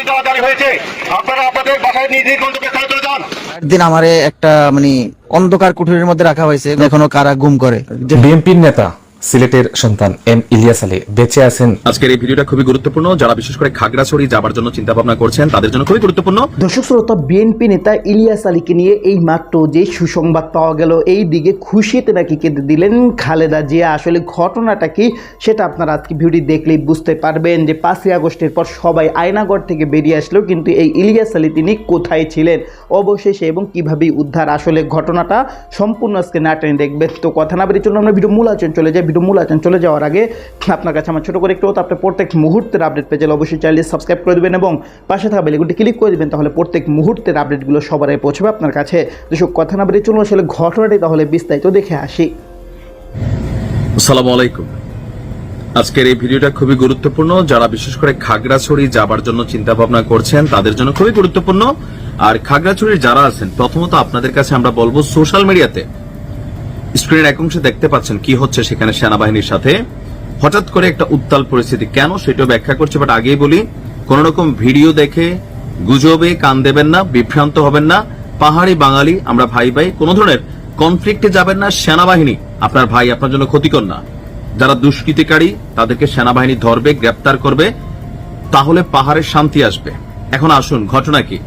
গুলি চালা জারি হয়েছে। আপনারা আপনাদের বাসায় নিজ নিজ গন্তব্যে চলে যান। একদিন আমারে একটা মানে অন্ধকার কুঠুরির মধ্যে রাখা হয়েছে। এখনও কারা গুম করে। যে বিএনপির নেতা। সিলেটের সন্তান এম ইলিয়াস আলী বেঁচে আছেন। আজকের এই ভিডিওটা খুবই গুরুত্বপূর্ণ। যারা বিশেষ করে খাগড়াছড়ি যাবার জন্য চিন্তা ভাবনা করছেন তাদের জন্য খুবই গুরুত্বপূর্ণ। দর্শক শ্রোতা বিএনপি নেতা ইলিয়াস আলীকে নিয়ে এই মাত্র যে সুসংবাদ পাওয়া গেল এই দিকে খুশিতে নাকি কেঁদে দিলেন খালেদা জিয়া। আসলে ঘটনাটা কি সেটা আপনারা আজকে ভিডিও দেখলেই বুঝতে পারবেন যে পাঁচই আগস্টের পর সবাই আয়নাগড় থেকে বেরিয়ে আসলেও কিন্তু এই ইলিয়াস আলী তিনি কোথায় ছিলেন অবশেষে এবং কীভাবে উদ্ধার আসলে ঘটনাটা সম্পূর্ণ আজকে না টেনে দেখবেন। তো কথা না বেরিয়ে চলুন আমরা ভিডিও মূল আচরণ চলে যাই। ভিডিও মূল আচরণ চলে যাওয়ার আগে আপনার কাছে আমার ছোট করে একটু আপনি প্রত্যেক মুহূর্তের আপডেট পেয়ে গেলে অবশ্যই চ্যানেলটি সাবস্ক্রাইব করে দেবেন এবং পাশে থাকা বেলিগুটি ক্লিক করে দেবেন, তাহলে প্রত্যেক মুহূর্তের আপডেটগুলো সবার আগে পৌঁছবে আপনার কাছে। দর্শক, কথা না বেরিয়ে চলুন আসলে ঘটনাটি তাহলে বিস্তারিত দেখে আসি। আসসালামু আলাইকুম। আজকের এই ভিডিওটা খুবই গুরুত্বপূর্ণ। যারা বিশেষ করে খাগড়াছড়ি যাবার জন্য চিন্তা ভাবনা করছেন, তাদের জন্য খুবই গুরুত্বপূর্ণ। আর খাগড়াছড়ির যারা আছেন, প্রথমত আপনাদের কাছে আমরা বলব সোশ্যাল মিডিয়াতে স্ক্রিনের এক অংশে দেখতে পাচ্ছেন কি হচ্ছে সেখানে সেনাবাহিনীর সাথে। হঠাৎ করে একটা উত্তাল পরিস্থিতি। কেন সেটাও ব্যাখ্যা করছে বাট আগেই বলি, কোন রকম ভিডিও দেখে গুজবে কান দেবেন না, বিভ্রান্ত হবেন না। পাহাড়ি বাঙালি, আমরা ভাই ভাই, কোন ধরনের কনফ্লিক্টে যাবেন না। সেনাবাহিনী, আপনার ভাই আপনার জন্য ক্ষতিকর না। যারা দুষ্কৃতিকারী, তাদেরকে সেনাবাহিনী ধরবে, গ্রেপ্তার করবে, তাহলে পাহাড়ের শান্তি আসবে। এখন আসুন, ঘটনা কি?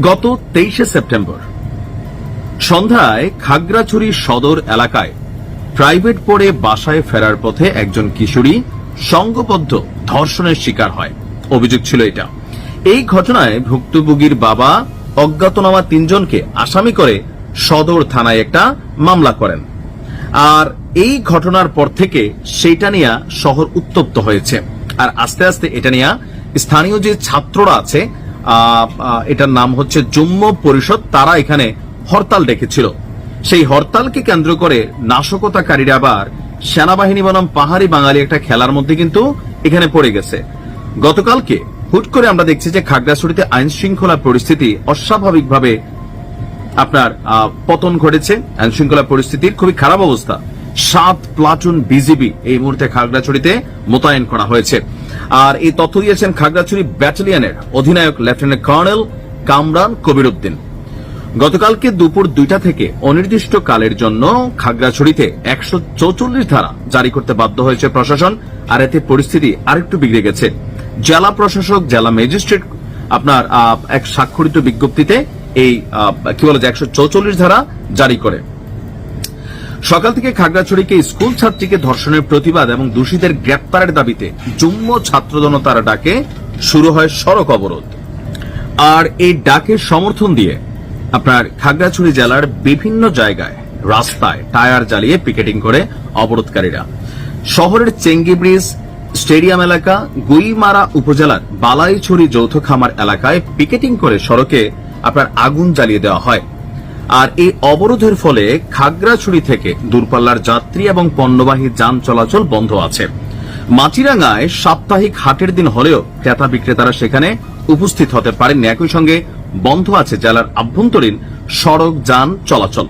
গত তেইশে সেপ্টেম্বর সন্ধ্যায় খাগড়াছড়ি সদর এলাকায় প্রাইভেট পড়ে বাসায় ফেরার পথে একজন কিশোরী সঙ্গবদ্ধ ধর্ষণের শিকার হয়। অভিযোগ ছিল এটা। এই ঘটনায় ভুক্তভোগীর বাবা, অজ্ঞাতনামা তিনজনকে আসামি করে সদর থানায় একটা মামলা করেন। আর এই ঘটনার পর থেকে সেইটা নিয়ে শহর উত্তপ্ত হয়েছে। আর আস্তে আস্তে এটা নিয়ে স্থানীয় যে ছাত্ররা আছে এটার নাম হচ্ছে জুম্ম পরিষদ, তারা এখানে হরতাল ডেকেছিল। সেই হরতালকে কেন্দ্র করে নাশকতাকারীরা আবার সেনাবাহিনী বনাম পাহাড়ি বাঙালি একটা খেলার মধ্যে কিন্তু এখানে পড়ে গেছে। গতকালকে হুট করে আমরা দেখছি যে খাগড়াছড়িতে আইন শৃঙ্খলা পরিস্থিতি অস্বাভাবিকভাবে আপনার পতন ঘটেছে। আইন শৃঙ্খলা পরিস্থিতির খুবই খারাপ অবস্থা। সাত প্লাটুন বিজিবি এই মুহূর্তে খাগড়াছড়িতে মোতায়েন করা হয়েছে। আর এই তথ্য দিয়েছেন খাগড়াছড়ি ব্যাটালিয়নের অধিনায়ক লেফটেন্যান্ট কর্নেল কামরান কবির উদ্দিন। গতকালকে দুপুর দুইটা থেকে অনির্দিষ্ট কালের জন্য খাগড়াছড়িতে একশো চৌচল্লিশ ধারা জারি করতে বাধ্য হয়েছে প্রশাসন, আর এতে পরিস্থিতি আরেকটু বিগড়ে গেছে। জেলা প্রশাসক, জেলা ম্যাজিস্ট্রেট, আপনার এক স্বাক্ষরিত বিজ্ঞপ্তিতে এই কি বলে একশো চৌচল্লিশ ধারা জারি করে। সকাল থেকে খাগড়াছড়িকে স্কুল ছাত্রীকে ধর্ষণের প্রতিবাদ এবং দোষীদের গ্রেপ্তারের দাবিতে যুগ্ম ছাত্র জনতার ডাকে শুরু হয় সড়ক অবরোধ। আর এই ডাকের সমর্থন দিয়ে আপনার খাগড়াছড়ি জেলার বিভিন্ন জায়গায় রাস্তায় টায়ার জ্বালিয়ে পিকেটিং করে অবরোধকারীরা। শহরের চেঙ্গি ব্রিজ, স্টেডিয়াম এলাকা, গুইমারা উপজেলার বালাইছড়ি যৌথ খামার এলাকায় পিকেটিং করে সড়কে আপনার আগুন জ্বালিয়ে দেওয়া হয়। আর এই অবরোধের ফলে খাগড়াছড়ি থেকে দূরপাল্লার যাত্রী এবং পণ্যবাহী যান চলাচল বন্ধ আছে। মাটিরাঙ্গায় সাপ্তাহিক হাটের দিন হলেও ক্রেতা বিক্রেতারা সেখানে উপস্থিত হতে পারেননি। একই সঙ্গে বন্ধ আছে জেলার আভ্যন্তরীণ সড়ক যান চলাচল।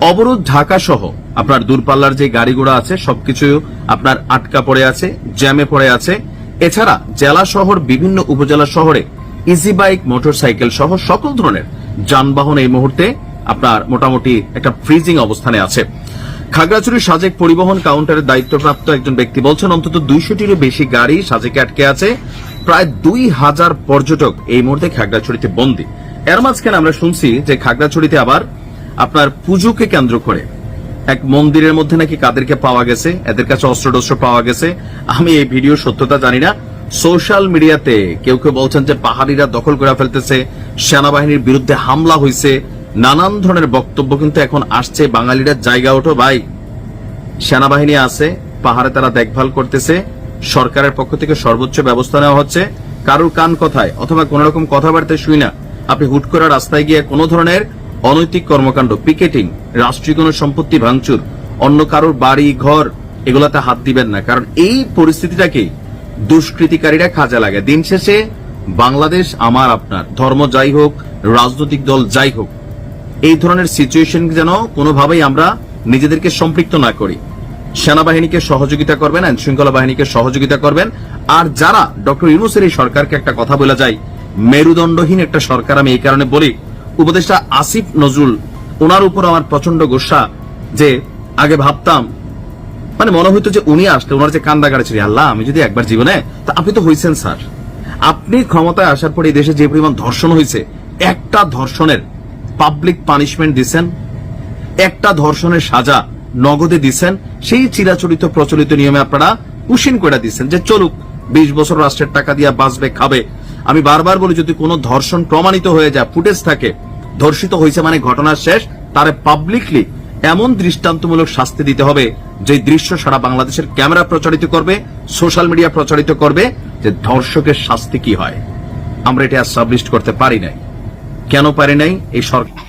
অবরোধ ঢাকা সহ আপনার দূরপাল্লার যে গাড়িগুড়া আছে সবকিছু আপনার আটকা পড়ে আছে, জ্যামে পড়ে আছে। এছাড়া জেলা শহর, বিভিন্ন উপজেলা শহরে ইজি বাইক মোটরসাইকেল সহ সকল ধরনের যানবাহন এই মুহূর্তে আপনার মোটামুটি একটা ফ্রিজিং অবস্থানে আছে। খাগড়াছড়ি সাজেক পরিবহন কাউন্টারের দায়িত্বপ্রাপ্ত একজন ব্যক্তি বলছেন, অন্তত দুইশোটিরও বেশি গাড়ি সাজেকে আটকে আছে। প্রায় দুই হাজার পর্যটক এই মুহূর্তে খাগড়াছড়িতে বন্দী। এর মাঝখানে আমরা শুনছি যে খাগড়াছড়িতে আবার আপনার পুজোকে কেন্দ্র করে এক মন্দিরের মধ্যে নাকি কাদেরকে পাওয়া গেছে, এদের কাছে অস্ত্র টস্ত্র পাওয়া গেছে। আমি এই ভিডিও সত্যতা জানি না। সোশ্যাল মিডিয়াতে কেউ কেউ বলছেন যে পাহাড়িরা দখল করে ফেলতেছে, সেনাবাহিনীর বিরুদ্ধে হামলা হয়েছে নানান ধরনের বক্তব্য কিন্তু এখন আসছে। বাঙালিরা জায়গা ওঠো ভাই। সেনাবাহিনী আছে, পাহাড়ে তারা দেখভাল করতেছে। সরকারের পক্ষ থেকে সর্বোচ্চ ব্যবস্থা নেওয়া হচ্ছে। কারুর কান কথায় অথবা কোন রকম কথাবার্তা শুই না। আপনি হুট করে রাস্তায় গিয়ে কোন ধরনের অনৈতিক কর্মকাণ্ড, পিকেটিং, রাষ্ট্রীয় কোনো সম্পত্তি ভাঙচুর, অন্য কারোর বাড়ি, ঘর, এগুলাতে হাত দিবেন না। কারণ এই পরিস্থিতিটাকেই দুষ্কৃতিকারীরা কাজে লাগে। দিন শেষে বাংলাদেশ আমার আপনার। ধর্ম যাই হোক, রাজনৈতিক দল যাই হোক, এই ধরনের সিচুয়েশন যেন কোনোভাবেই আমরা নিজেদেরকে সম্পৃক্ত না করি। সেনাবাহিনীকে সহযোগিতা করবেন, আইন শৃঙ্খলা বাহিনীকে সহযোগিতা করবেন। আর যারা ডক্টর ইউনুসের এই সরকারকে একটা কথা বলে যায়, মেরুদণ্ডহীন একটা সরকার আমি এই কারণে বলি, উপদেষ্টা আসিফ নজরুল, ওনার উপর আমার প্রচণ্ড গোসা যে আগে ভাবতাম মানে মনে হইতো যে উনি আসলে ওনার যে কান্দা গাড়ি ছিল আল্লাহ, আমি যদি একবার জীবনে, তা আপনি তো হয়েছেন স্যার। আপনি ক্ষমতায় আসার পরে এই দেশে যে পরিমাণ ধর্ষণ হয়েছে একটা ধর্ষণের পাবলিক পানিশমেন্ট দিছেন, একটা ধর্ষণের সাজা নগদে দিছেন, সেই চিরাচরিত প্রচলিত নিয়মে আপনারা উসিন করে দিচ্ছেন যে চলুক, বিশ বছর রাষ্ট্রের টাকা দিয়া বাঁচবে, খাবে। আমি বারবার বলি, যদি কোনো ধর্ষণ প্রমাণিত হয়ে যায়, ফুটেজ থাকে, ধর্ষিত হয়েছে মানে ঘটনা শেষ, তারে পাবলিকলি এমন দৃষ্টান্তমূলক শাস্তি দিতে হবে যে দৃশ্য সারা বাংলাদেশের ক্যামেরা প্রচারিত করবে, সোশ্যাল মিডিয়া প্রচারিত করবে, যে ধর্ষকের শাস্তি কি হয়। আমরা এটা সাবলিস্ট করতে পারি নাই। কেন পারি নাই? এই সরকার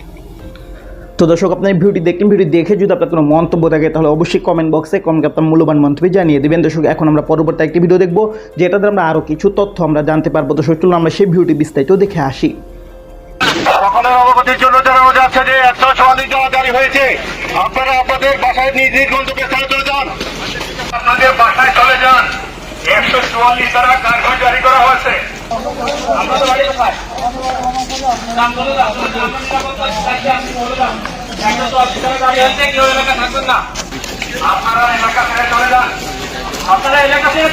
তো দর্শক, আপনার ভিডিওটি দেখলেন ভিডিও দেখে যদি আপনার কোনো মন্তব্য থাকে, তাহলে অবশ্যই কমেন্ট বক্সে কমেন্ট আপনার মূল্যবান মন্তব্য জানিয়ে দেবেন। দর্শক, এখন আমরা পরবর্তী একটি ভিডিও দেখব, যেটাতে আমরা আরও কিছু তথ্য আমরা জানতে পারব। দর্শক, চলুন আমরা সেই ভিডিওটি বিস্তারিত দেখে আসি। জন্য জারি হয়েছে। আপনারা আপনাদের যান। চলে যান। একশো চুয়াল্লিশ ধারা কার্য জারি করা হয়েছে। আপনারা এলাকা ছেড়ে চলে যান আপনারা এলাকা ছেড়ে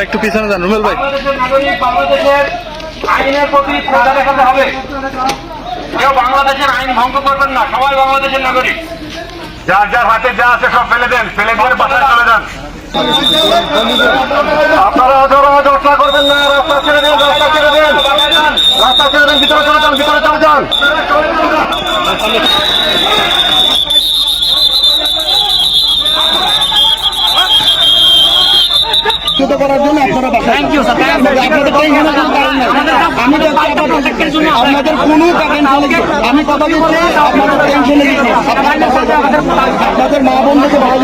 একটু পিছনে যান রুমেল ভাই বাংলাদেশের আইনের প্রতি শ্রদ্ধা দেখাতে হবে। কেউ বাংলাদেশের আইন ভঙ্গ করবেন না সবাই বাংলাদেশের নাগরিক। যার যার হাতে যা আছে সব ফেলে দেন ফেলে দিয়ে বাসায় চলে যান আপনারা যারা দর্শা করবেন না রাস্তা ছেড়ে দেন রাস্তা ছেড়ে দেন। রাস্তা ছেড়ে দেন ভিতরে চলে যান ভিতরে চলে যান। আপনাদের কোনো কারণ আমি কথা বলছি আপনাদের টেনশনে আপনাদের মা বন্ধুকে ভালো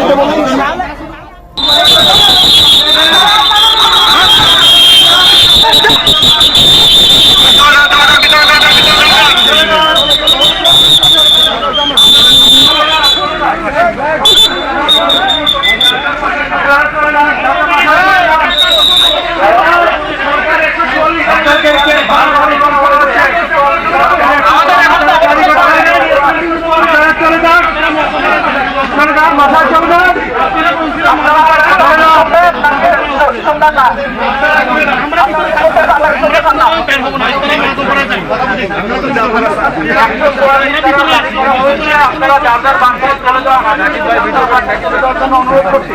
আপনারা যার যার বাসায় চলে যান অনুরোধ করছি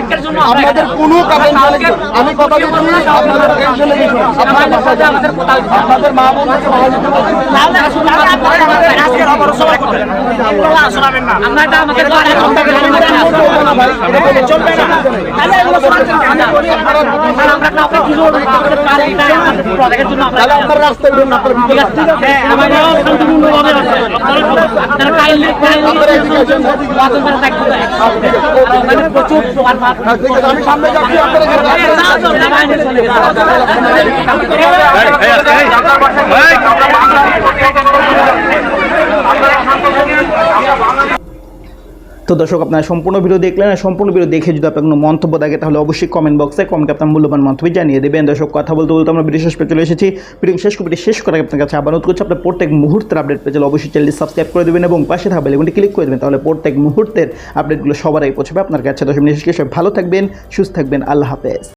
টেনশনের কোনো কারণ আমি কথা বলছি, আপনাদের আপনাদের মা বোনকে আছে, আমি সামনে যাচ্ছি আপনারা এখানে আসুন। তো দর্শক, আপনারা সম্পূর্ণ ভিডিও দেখলেন আর সম্পূর্ণ ভিডিও দেখে যদি আপনার কোনো মন্তব্য থাকে, তাহলে অবশ্যই কমেন্ট বক্সে কমেন্টে আপনার মূল্যবান মন্তব্য জানিয়ে দেবেন। দর্শক, কথা বলতে বলতে আমরা ভিডিও শেষ পেয়ে চলে এসেছি। ভিডিও শেষ করে, শেষ আগে আপনার কাছে আবার অনুরোধ করছি, আপনার প্রত্যেক মুহূর্তের আপডেট পেয়ে চলে অবশ্যই চ্যানেলটি সাবস্ক্রাইব করে দেবেন এবং পাশে থাকা বেলেগুনটি ক্লিক করে দেবেন। তাহলে প্রত্যেক মুহূর্তের আপডেটগুলো সবার পৌঁছবে আপনার কাছে। দর্শক করে ভালো থাকবেন, সুস্থ থাকবেন। আল্লাহ হাফেজ।